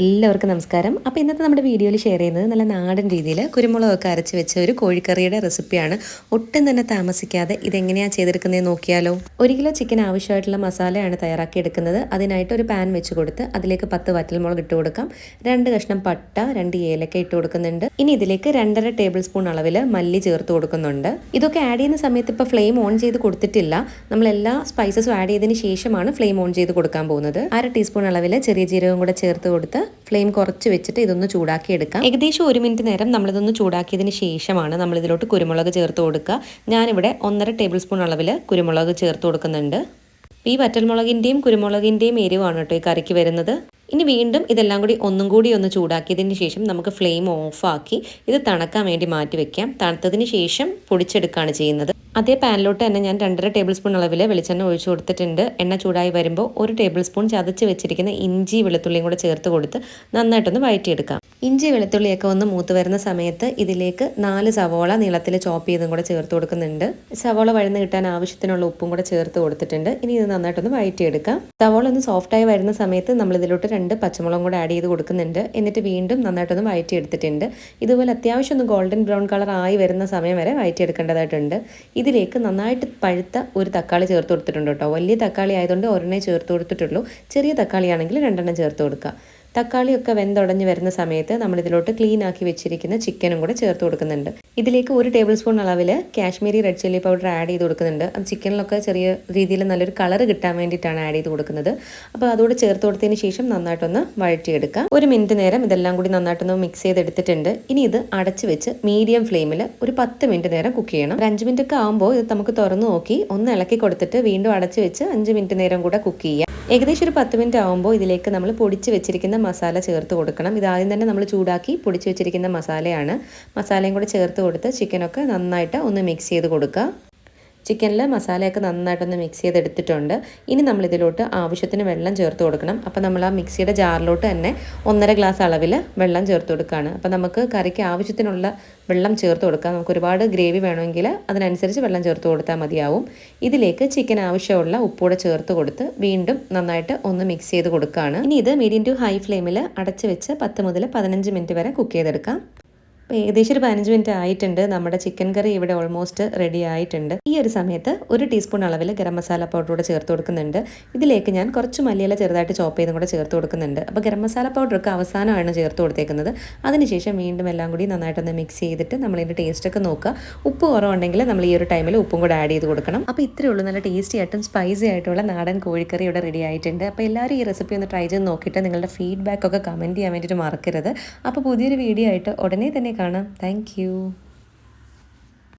എല്ലാവർക്കും നമസ്കാരം. അപ്പോൾ ഇന്നത്തെ നമ്മുടെ വീഡിയോയിൽ ഷെയർ ചെയ്യുന്നത് നല്ല നാടൻ രീതിയിൽ കുരുമുളകൊക്കെ അരച്ച് വെച്ച ഒരു കോഴിക്കറിയുടെ റെസിപ്പിയാണ് ഒട്ടും തന്നെ താമസിക്കാതെ ഇതെങ്ങനെയാണ് ചെയ്തെടുക്കുന്നത് നോക്കിയാലോ? ഒരു കിലോ ചിക്കൻ ആവശ്യമായിട്ടുള്ള മസാലയാണ് തയ്യാറാക്കി എടുക്കുന്നത്. അതിനായിട്ട് ഒരു പാൻ വെച്ച് കൊടുത്ത് അതിലേക്ക് പത്ത് വറ്റൽമുളക് ഇട്ട് കൊടുക്കാം. രണ്ട് കഷ്ണം പട്ട രണ്ട് ഏലക്ക ഇട്ട് കൊടുക്കുന്നുണ്ട്. ഇനി ഇതിലേക്ക് രണ്ടര ടേബിൾ സ്പൂൺ അളവിൽ മല്ലി ചേർത്ത് കൊടുക്കുന്നുണ്ട്. ഇതൊക്കെ ആഡ് ചെയ്യുന്ന സമയത്ത് ഇപ്പോൾ ഫ്ലെയിം ഓൺ ചെയ്ത് കൊടുത്തിട്ടില്ല. നമ്മൾ എല്ലാ സ്പൈസസും ആഡ് ചെയ്തതിന് ശേഷമാണ് ഫ്ലെയിം ഓൺ ചെയ്ത് കൊടുക്കാൻ പോകുന്നത്. അര ടീസ്പൂൺ അളവിൽ ചെറിയ ജീരകം കൂടെ ചേർത്ത് കൊടുത്ത് ഫ്ലെയിം കുറച്ച് വെച്ചിട്ട് ഇതൊന്ന് ചൂടാക്കി എടുക്കാം. ഏകദേശം ഒരു മിനിറ്റ് നേരം നമ്മളിതൊന്ന് ചൂടാക്കിയതിന് ശേഷമാണ് നമ്മൾ ഇതിലോട്ട് കുരുമുളക് ചേർത്ത് കൊടുക്കുക. ഞാനിവിടെ ഒന്നര ടേബിൾ സ്പൂൺ അളവിൽ കുരുമുളക് ചേർത്ത് കൊടുക്കുന്നുണ്ട്. ഈ വറ്റൽമുളകിന്റെയും കുരുമുളകിന്റെയും എരിവാണ് കേട്ടോ ഈ കറിക്ക് വരുന്നത്. ഇനി വീണ്ടും ഇതെല്ലാം കൂടി ഒന്നും കൂടി ഒന്ന് ചൂടാക്കിയതിന് ശേഷം നമുക്ക് ഫ്ലെയിം ഓഫാക്കി ഇത് തണക്കാൻ വേണ്ടി മാറ്റി വെക്കാം. തണുത്തതിന് ശേഷം പൊടിച്ചെടുക്കുകയാണ് ചെയ്യുന്നത്. അതേ പാനിലോട്ട് തന്നെ ഞാൻ രണ്ടര ടേബിൾ സ്പൂൺ അളവിൽ വെളിച്ചെണ്ണ ഒഴിച്ചു കൊടുത്തിട്ടുണ്ട്. എണ്ണ ചൂടായി വരുമ്പോൾ ഒരു ടേബിൾ സ്പൂൺ ചതച്ച് വെച്ചിരിക്കുന്ന ഇഞ്ചി വെളുത്തുള്ളിയും കൂടെ ചേർത്ത് കൊടുത്ത് നന്നായിട്ടൊന്ന് വഴറ്റിയെടുക്കാം. ഇഞ്ചി വെളുത്തുള്ളിയൊക്കെ ഒന്ന് മൂത്ത് വരുന്ന സമയത്ത് ഇതിലേക്ക് നാല് സവോള നീളത്തിൽ ചോപ്പ് ചെയ്തും കൂടെ ചേർത്ത് കൊടുക്കുന്നുണ്ട്. സവോള വഴന്ന് കിട്ടാൻ ആവശ്യത്തിനുള്ള ഉപ്പും കൂടെ ചേർത്ത് കൊടുത്തിട്ടുണ്ട്. ഇനി ഇത് നന്നായിട്ടൊന്ന് വഴറ്റിയെടുക്കാം. സവോള ഒന്ന് സോഫ്റ്റായി വരുന്ന സമയത്ത് നമ്മൾ ഇതിലോട്ട് രണ്ട് പച്ചമുളകും കൂടെ ആഡ് ചെയ്ത് കൊടുക്കുന്നുണ്ട്. എന്നിട്ട് വീണ്ടും നന്നായിട്ടൊന്ന് വഴറ്റിയെടുത്തിട്ടുണ്ട്. ഇതുപോലെ അത്യാവശ്യം ഒന്ന് ഗോൾഡൻ ബ്രൗൺ കളർ ആയി വരുന്ന സമയം വരെ വഴറ്റിയെടുക്കേണ്ടതായിട്ടുണ്ട്. ഇതിലേക്ക് നന്നായിട്ട് പഴുത്ത ഒരു തക്കാളി ചേർത്ത് കൊടുത്തിട്ടുണ്ട് കേട്ടോ. വലിയ തക്കാളി ആയതുകൊണ്ട് ഒരെണ്ണേ ചേർത്ത് കൊടുത്തിട്ടുള്ളൂ. ചെറിയ തക്കാളി ആണെങ്കിൽ രണ്ടെണ്ണം ചേർത്ത് കൊടുക്കുക. തക്കാളിയൊക്കെ വെന്തുടഞ്ഞ് വരുന്ന സമയത്ത് നമ്മൾ ഇതിലോട്ട് ക്ലീൻ ആക്കി വെച്ചിരിക്കുന്ന ചിക്കനും കൂടെ ചേർത്ത് കൊടുക്കുന്നുണ്ട്. ഇതിലേക്ക് ഒരു ടേബിൾ സ്പൂൺ അളവിൽ Kashmiri red chilli powder add ചെയ്ത് കൊടുക്കുന്നുണ്ട്. അത് ചിക്കനിലൊക്കെ ചെറിയ രീതിയിൽ നല്ലൊരു കളർ കിട്ടാൻ വേണ്ടിയിട്ടാണ് ആഡ് ചെയ്ത് കൊടുക്കുന്നത്. അപ്പോൾ അതുകൂടെ ചേർത്ത് കൊടുത്തതിന് ശേഷം നന്നായിട്ടൊന്ന് വഴറ്റിയെടുക്കുക ഒരു മിനിറ്റ് നേരം ഇതെല്ലാം കൂടി നന്നായിട്ടൊന്ന് മിക്സ് ചെയ്തെടുത്തിട്ടുണ്ട്. ഇനി ഇത് അടച്ച് വെച്ച് മീഡിയം ഫ്ലെയിമിൽ ഒരു പത്ത് മിനിറ്റ് നേരം കുക്ക് ചെയ്യണം. ഒരു അഞ്ച് മിനിറ്റ് ഒക്കെ ആകുമ്പോൾ ഇത് നമുക്ക് തുറന്നു നോക്കി ഒന്ന് ഇളക്കി കൊടുത്തിട്ട് വീണ്ടും അടച്ച് വെച്ച് അഞ്ച് മിനിറ്റ് നേരം കൂടെ കുക്ക് ചെയ്യാം. ഏകദേശം ഒരു പത്ത് മിനിറ്റ് ആകുമ്പോൾ ഇതിലേക്ക് നമ്മൾ പൊടിച്ച് വെച്ചിരിക്കുന്ന മസാല ചേർത്ത് കൊടുക്കണം. ഇത് ആദ്യം തന്നെ നമ്മൾ ചൂടാക്കി പൊടിച്ച് വെച്ചിരിക്കുന്ന മസാലയാണ്. മസാലയും കൂടെ ചേർത്ത് കൊടുത്ത് ചിക്കനൊക്കെ നന്നായിട്ട് ഒന്ന് മിക്സ് ചെയ്ത് കൊടുക്കുക. ചിക്കനിൽ മസാലയൊക്കെ നന്നായിട്ടൊന്ന് മിക്സ് ചെയ്തെടുത്തിട്ടുണ്ട്. ഇനി നമ്മളിതിലോട്ട് ആവശ്യത്തിന് വെള്ളം ചേർത്ത് കൊടുക്കണം. അപ്പോൾ നമ്മൾ ആ മിക്സിയുടെ ജാറിലോട്ട് തന്നെ ഒന്നര ഗ്ലാസ് അളവിൽ വെള്ളം ചേർത്ത് കൊടുക്കുകയാണ് അപ്പോൾ നമുക്ക് കറിക്ക് ആവശ്യത്തിനുള്ള വെള്ളം ചേർത്ത് കൊടുക്കാം. നമുക്ക് ഒരുപാട് ഗ്രേവി വേണമെങ്കിൽ അതിനനുസരിച്ച് വെള്ളം ചേർത്ത് കൊടുത്താൽ മതിയാവും. ഇതിലേക്ക് ചിക്കൻ ആവശ്യമുള്ള ഉപ്പൂടെ ചേർത്ത് കൊടുത്ത് വീണ്ടും നന്നായിട്ട് ഒന്ന് മിക്സ് ചെയ്ത് കൊടുക്കുകയാണ് ഇനി ഇത് മീഡിയം ടു ഹൈ ഫ്ലെയിമിൽ അടച്ച് വെച്ച് പത്ത് മുതൽ പതിനഞ്ച് മിനിറ്റ് വരെ കുക്ക് ചെയ്തെടുക്കാം. അപ്പോൾ ഏകദേശം ഒരു പതിനഞ്ച് മിനിറ്റ് ആയിട്ടുണ്ട്. നമ്മുടെ ചിക്കൻ കറി ഇവിടെ ഓൾമോസ്റ്റ് റെഡി ആയിട്ടുണ്ട്. ഈ ഒരു സമയത്ത് ഒരു ടീസ്പൂൺ അളവിൽ ഗരം മസാല പൗഡർ കൂടെ ചേർത്ത് കൊടുക്കുന്നുണ്ട്. ഇതിലേക്ക് ഞാൻ കുറച്ച് മല്ലിയില ചെറുതായിട്ട് ചോപ്പ് ചെയ്തും കൂടെ ചേർത്ത് കൊടുക്കുന്നുണ്ട്. അപ്പോൾ ഗരം മസാല പൗഡറൊക്കെ അവസാനമാണ് ചേർത്ത് കൊടുത്തേക്കുന്നത്. അതിനുശേഷം വീണ്ടും എല്ലാം കൂടി നന്നായിട്ടൊന്ന് മിക്സ് ചെയ്തിട്ട് നമ്മളിതിന്റെ ടേസ്റ്റൊക്കെ നോക്കുക. ഉപ്പ് കുറവുണ്ടെങ്കിൽ നമ്മൾ ഈ ഒരു ടൈമിൽ ഉപ്പും കൂടെ ആഡ് ചെയ്ത് കൊടുക്കണം. അപ്പോൾ ഇത്രയേ ഉള്ളൂ. നല്ല ടേസ്റ്റി ആയിട്ടും സ്പൈസി ആയിട്ടുള്ള നാടൻ കോഴിക്കറി ഇവിടെ റെഡി ആയിട്ടുണ്ട്. അപ്പോൾ എല്ലാവരും ഈ റെസിപ്പി ഒന്ന് ട്രൈ ചെയ്ത് നോക്കിയിട്ട് നിങ്ങളുടെ ഫീഡ്ബാക്ക് ഒക്കെ കമന്റ് ചെയ്യാൻ വേണ്ടിയിട്ട് മറക്കരുത്. അപ്പോൾ പുതിയൊരു വീഡിയോ ആയിട്ട് ഉടനെ തന്നെ കാണാം താങ്ക്